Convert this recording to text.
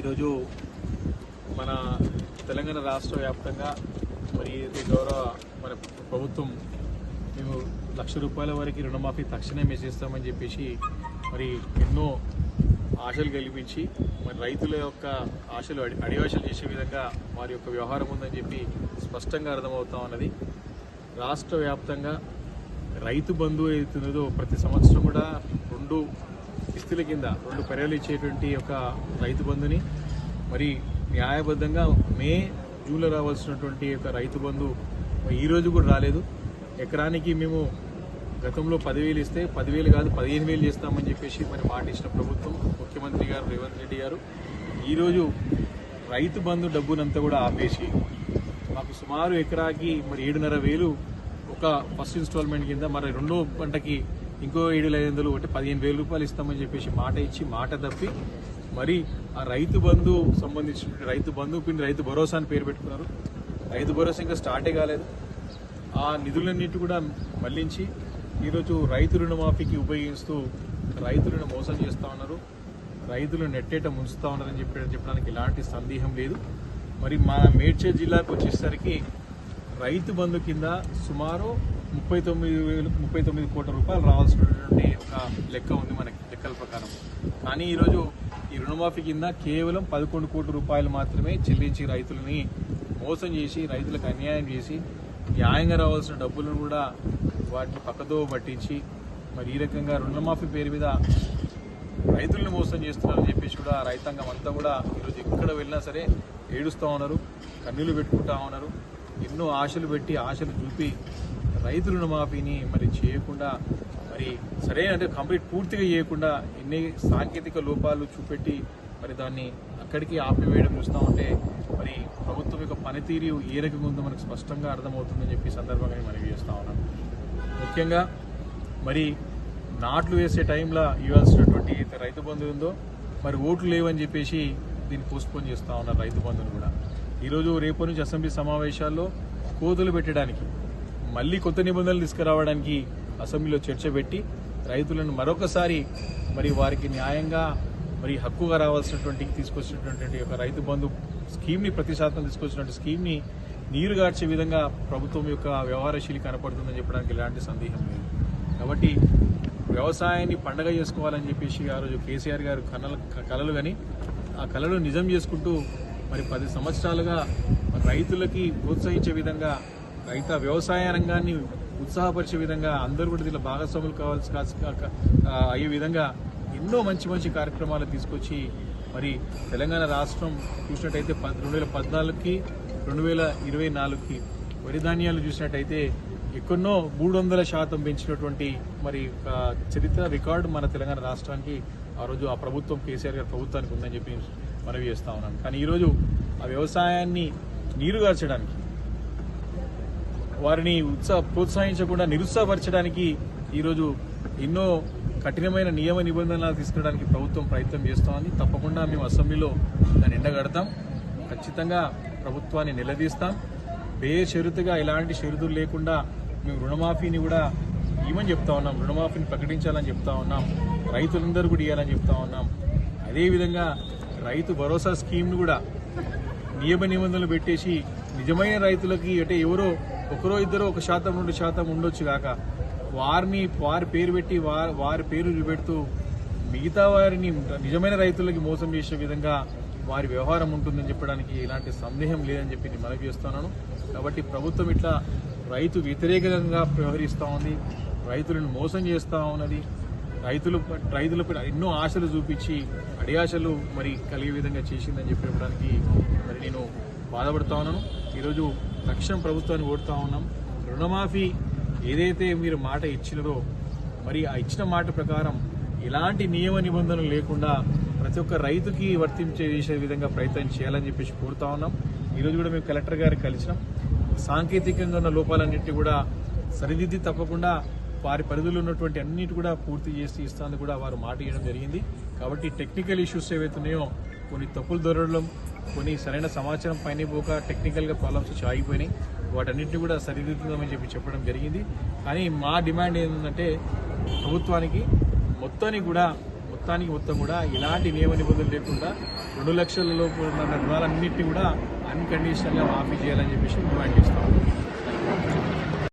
ఈరోజు మన తెలంగాణ రాష్ట్ర వ్యాప్తంగా మరి ఇది గౌరవ మన ప్రభుత్వం మేము లక్ష రూపాయల వరకు రుణమాఫీ తక్షణమే చేస్తామని చెప్పేసి మరి ఎన్నో ఆశలు కల్పించి మరి రైతుల యొక్క ఆశలు అడి అడివాశలు చేసే విధంగా వారి యొక్క వ్యవహారం ఉందని చెప్పి స్పష్టంగా అర్థమవుతా ఉన్నది. రాష్ట్ర వ్యాప్తంగా రైతు బంధు ఏదైతున్నదో ప్రతి సంవత్సరం కూడా రెండు కిస్తుల కింద రెండు పెరలు ఇచ్చేటువంటి ఒక రైతు బంధుని. మరి న్యాయబద్ధంగా మే జూన్లో రావాల్సినటువంటి ఒక రైతు బంధు మరి కూడా రాలేదు. ఎకరానికి మేము గతంలో పదివేలు ఇస్తే పదివేలు కాదు పదిహేను వేలు చేస్తామని చెప్పేసి మరి మాట ఇచ్చిన ప్రభుత్వం ముఖ్యమంత్రి గారు రేవంత్ రెడ్డి గారు. ఈరోజు రైతు బంధు డబ్బునంతా కూడా ఆపేసి మాకు సుమారు ఎకరాకి మరి ఏడున్నర వేలు ఒక ఫస్ట్ ఇన్స్టాల్మెంట్ కింద మరి రెండో పంటకి ఇంకో ఏడు ఐదు వందలు అంటే పదిహేను వేల రూపాయలు ఇస్తామని చెప్పేసి మాట ఇచ్చి మాట తప్పి మరి ఆ రైతు బంధు సంబంధించిన రైతు బంధు పిండి రైతు భరోసా అని పేరు పెట్టుకున్నారు. రైతు భరోసా ఇంకా స్టార్టే కాలేదు. ఆ నిధులన్నిటి కూడా మళ్ళించి ఈరోజు రైతు రుణమాఫీకి ఉపయోగిస్తూ రైతులను మోసం చేస్తూ ఉన్నారు. రైతులు నెట్టేట ముంచుతూ ఉన్నారని చెప్పి చెప్పడానికి ఎలాంటి సందేహం లేదు. మరి మా మేడ్చల్ జిల్లాకు వచ్చేసరికి రైతు బంధు కింద సుమారు ముప్పై తొమ్మిది వేలు ముప్పై తొమ్మిది కోట్ల రూపాయలు రావాల్సినటువంటి ఒక లెక్క ఉంది మనకి లెక్కల ప్రకారం. కానీ ఈరోజు ఈ రుణమాఫీ కింద కేవలం పదకొండు కోట్ల రూపాయలు మాత్రమే చెల్లించి రైతులని మోసం చేసి రైతులకు అన్యాయం చేసి న్యాయంగా రావాల్సిన డబ్బులను కూడా వాటిని పక్కదో పట్టించి మరి ఈ రకంగా రుణమాఫీ పేరు మీద రైతులను మోసం చేస్తున్నారని చెప్పేసి కూడా రైతాంగం అంతా కూడా ఈరోజు ఎక్కడ వెళ్ళినా సరే ఏడుస్తూ ఉన్నారు కన్నీళ్ళు పెట్టుకుంటా ఉన్నారు ఎన్నో ఆశలు పెట్టి ఆశలు చూపి రైతు రుణమాఫీని మరి చేయకుండా మరి సరే అంటే కంప్లీట్ పూర్తిగా చేయకుండా ఎన్ని సాంకేతిక లోపాలు చూపెట్టి మరి దాన్ని అక్కడికి ఆపివేయడం చూస్తూ ఉంటే మరి ప్రభుత్వం యొక్క పనితీరు ఏ రకంగా ఉందో మనకు స్పష్టంగా అర్థమవుతుందని చెప్పి సందర్భంగా నేను మనవి ఉన్నాను ముఖ్యంగా మరి నాట్లు వేసే టైంలో ఇవ్వాల్సినటువంటి రైతు బంధు ఉందో మరి ఓట్లు లేవని చెప్పేసి దీన్ని పోస్ట్పోన్ చేస్తూ ఉన్నారు రైతు బంధుని కూడా. ఈరోజు రేపు నుంచి అసెంబ్లీ సమావేశాల్లో కోతులు పెట్టడానికి మళ్ళీ కొత్త నిబంధనలు తీసుకురావడానికి అసెంబ్లీలో చర్చ పెట్టి రైతులను మరొకసారి మరి వారికి న్యాయంగా మరి హక్కుగా రావాల్సినటువంటి తీసుకొచ్చినటువంటి ఒక రైతు బంధు స్కీమ్ని ప్రతి శాతం తీసుకొచ్చినటువంటి స్కీమ్ని నీరు గార్చే విధంగా ప్రభుత్వం యొక్క వ్యవహారశీలి కనపడుతుందని చెప్పడానికి ఎలాంటి సందేహం లేదు. కాబట్టి వ్యవసాయాన్ని పండగ చేసుకోవాలని చెప్పేసి ఆ రోజు కేసీఆర్ గారు కళలు కలలు కానీ ఆ కళలు నిజం చేసుకుంటూ మరి పది సంవత్సరాలుగా రైతులకి ప్రోత్సహించే విధంగా రైత వ్యవసాయ రంగాన్ని ఉత్సాహపరిచే విధంగా అందరూ కూడా దీనిలో భాగస్వాములు కావాల్సి అయ్యే విధంగా ఎన్నో మంచి మంచి కార్యక్రమాలు తీసుకొచ్చి మరి తెలంగాణ రాష్ట్రం చూసినట్టయితే రెండు వేల పద్నాలుగుకి రెండు వేల ఇరవై నాలుగుకి వరి ధాన్యాలు చూసినట్టయితే ఎక్కడో మూడు వందల శాతం పెంచినటువంటి మరి ఒక చరిత్ర రికార్డు మన తెలంగాణ రాష్ట్రానికి ఆ రోజు ఆ ప్రభుత్వం కేసీఆర్ గారి ప్రభుత్వానికి ఉందని చెప్పి మనవి చేస్తా ఉన్నాను కానీ ఈరోజు ఆ వ్యవసాయాన్ని నీరుగార్చడానికి వారిని ఉత్సాహ ప్రోత్సహించకుండా నిరుత్సాహపరచడానికి ఈరోజు ఎన్నో కఠినమైన నియమ నిబంధనలు తీసుకురావడానికి ప్రభుత్వం ప్రయత్నం చేస్తోంది తప్పకుండా మేము అసెంబ్లీలో దాన్ని ఎండగడతాం. ఖచ్చితంగా ప్రభుత్వాన్ని నిలదీస్తాం. బేషరతుగా ఎలాంటి షరుతులు లేకుండా మేము రుణమాఫీని కూడా ఇవ్వని చెప్తా ఉన్నాం. రుణమాఫీని ప్రకటించాలని చెప్తా ఉన్నాం. రైతులందరూ కూడా ఇవ్వాలని చెప్తా ఉన్నాం. అదేవిధంగా రైతు భరోసా స్కీమ్ను కూడా నియమ నిబంధనలు పెట్టేసి నిజమైన రైతులకి అంటే ఎవరో ఒకరో ఇద్దరు ఒక శాతం రెండు శాతం ఉండొచ్చు కాక వారిని వారి పేరు పెట్టి వారి వారి పేరు పెడుతూ మిగతా వారిని నిజమైన రైతులకి మోసం చేసే విధంగా వారి వ్యవహారం ఉంటుందని చెప్పడానికి ఎలాంటి సందేహం లేదని చెప్పి నేను మనవి చేస్తున్నాను. కాబట్టి ప్రభుత్వం ఇట్లా రైతు వ్యతిరేకంగా వ్యవహరిస్తూ ఉంది రైతులను మోసం చేస్తూ ఉన్నది రైతులు రైతులపై ఎన్నో ఆశలు చూపించి అడియాశలు మరి కలిగే విధంగా చేసిందని చెప్పి చెప్పడానికి మరి నేను బాధపడుతా ఉన్నాను. ఈరోజు తక్షణం ప్రభుత్వాన్ని కోరుతా ఉన్నాం. రుణమాఫీ ఏదైతే మీరు మాట ఇచ్చినదో మరి ఆ ఇచ్చిన మాట ప్రకారం ఎలాంటి నియమ నిబంధనలు లేకుండా ప్రతి ఒక్క రైతుకి వర్తించే చేసే విధంగా ప్రయత్నం చేయాలని చెప్పేసి కోరుతా ఉన్నాం. ఈరోజు కూడా మేము కలెక్టర్ గారికి కలిసినాం. సాంకేతికంగా ఉన్న లోపాలన్నింటినీ కూడా సరిదిద్ది తప్పకుండా వారి పరిధిలో ఉన్నటువంటి అన్నిటి కూడా పూర్తి చేసి ఇస్తాను కూడా వారు మాట ఇవ్వడం జరిగింది. కాబట్టి టెక్నికల్ ఇష్యూస్ ఏవైతున్నాయో కొన్ని తప్పులు దొరకడం కొన్ని సరైన సమాచారం పైన పోక టెక్నికల్గా ప్రాబ్లమ్స్ వచ్చి ఆగిపోయినాయి. వాటన్నిటిని కూడా సరిదిద్దుదామని చెప్పి చెప్పడం జరిగింది. కానీ మా డిమాండ్ ఏంటంటే ప్రభుత్వానికి మొత్తానికి కూడా మొత్తానికి మొత్తం కూడా ఎలాంటి నియమ నిబంధనలు లేకుండా రెండు లక్షల లోపు ఉన్న రుణాలన్నింటినీ కూడా అన్కండిషనల్గా మాఫీ చేయాలని చెప్పేసి డిమాండ్ చేస్తాము